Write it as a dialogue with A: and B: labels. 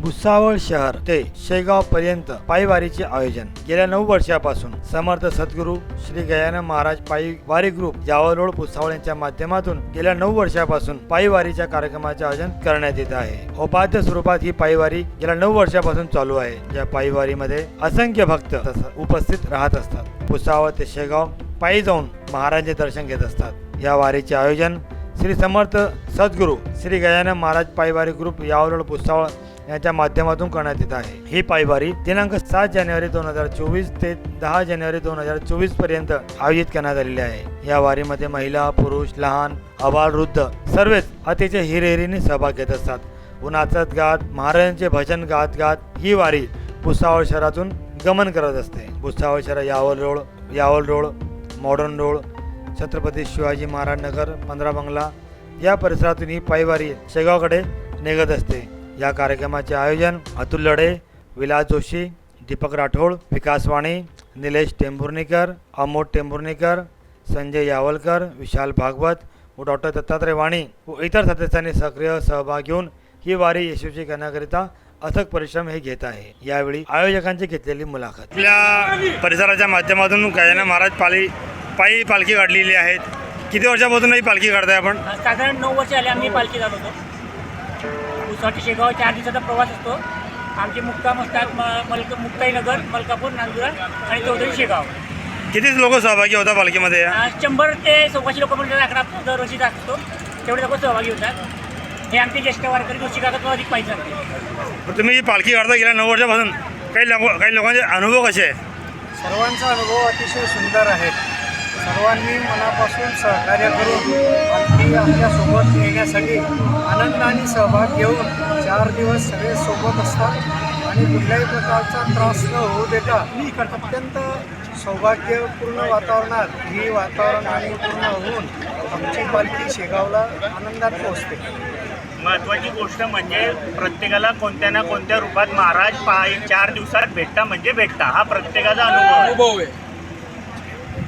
A: भुसावळ शहर ते शेगाव पर्यंत पायवारीचे आयोजन. गेल्या नऊ वर्षापासून समर्थ सद्गुरू श्री गयाना महाराज पायी वारी ग्रुप जावरोड भुसावळ यांच्या माध्यमातून गेल्या नऊ वर्षापासून पायीवारीच्या कार्यक्रमाचे आयोजन करण्यात येत आहे. उपाध्य स्वरूपात ही पायीवारी गेल्या नऊ वर्षापासून चालू आहे. या पायीवारीमध्ये असंख्य भक्त उपस्थित राहत असतात. भुसावळ ते शेगाव पायी जाऊन महाराजांचे दर्शन घेत असतात. या वारीचे आयोजन श्री समर्थ सद्गुरू श्री गजानन महाराज पायवारी ग्रुप यावरोड भुसावळ यांच्या माध्यमातून करण्यात येत आहे. ही पायवारी दिनांक सात जानेवारी दोन हजार चोवीस ते दहा जानेवारी दोन हजार चोवीसपर्यंत आयोजित करण्यात आलेली आहे. या वारीमध्ये महिला पुरुष लहान अबाल वृद्ध सर्वच अतिशय हिरहिरीने सहभाग घेत असतात. उन्हाचत गात महाराजांचे भजन गात गात ही वारी भुसावळ शहरातून गमन करत असते. भुसावळ शहर Yawal road Yawal road modern road Chhatrapati Shivaji Maharaj Nagar पंधरा बंगला या परिसरातून ही पायवारी शेगावकडे निघत असते. या कार्यक्रमाचे आयोजन अतुल लढे विलास जोशी दीपक राठोड विकास वाणी निलेश टेंभुर्णीकर अमोद टेंभुर्णीकर संजय यावलकर विशाल भागवत व डॉक्टर दत्तात्रय वाणी व इतर सदस्यांनी सक्रिय सहभाग घेऊन ही वारी यशस्वी करण्याकरिता अथक परिश्रम हे घेत आहे. यावेळी आयोजकांची घेतलेली मुलाखत. आपल्या परिसराच्या माध्यमातून गजानन महाराज पाली पायी पालखी काढलेली आहेत. किती वर्षापासून ही पालखी काढताय आपण?
B: साधारण नऊ वर्ष आले आम्ही पालखी जात उसाटी शेगाव चार दिवसाचा प्रवास असतो. आमचे मुक्काम असतात म- मलक मुक्ताईनगर मलकापूर नांदुरा आणि चौधरी शेगाव.
A: किती लोक सहभागी होता पालखीमध्ये?
B: आज शंभर ते चौकाशी लोक म्हणजे आकडा दरवर्षी जात असतो. तेवढे लोक सहभागी होतात. हे आमचे ज्येष्ठ वारकरी गोष्टी कागद अधिक माहिती सांगते
A: तुम्ही ही पालखी काढता गेल्या नऊ वर्षापासून. काही लोक काही लोकांचे अनुभव कसे आहे
C: सर्वांचा अनुभव अतिशय सुंदर आहे. सर्वांनी मनापासून सहकार्य करून पालखी आपल्यासोबत येण्यासाठी आनंदाने सहभाग घेऊन चार दिवस सगळे सोबत असतात. आणि कुठल्याही प्रकारचा त्रास न होऊ देता अत्यंत सौभाग्यपूर्ण वातावरणात ही वातावरण आणि पूर्ण होऊन आमची पालखी शेगावला आनंदात पोहोचते.
D: महत्वाची गोष्ट म्हणजे प्रत्येकाला कोणत्या ना कोणत्या रूपात महाराज पाय चार दिवसात भेटता म्हणजे भेटता. हा प्रत्येकाचा अनुभव आहे.
B: समर्थ सद्गुरू श्री गजानन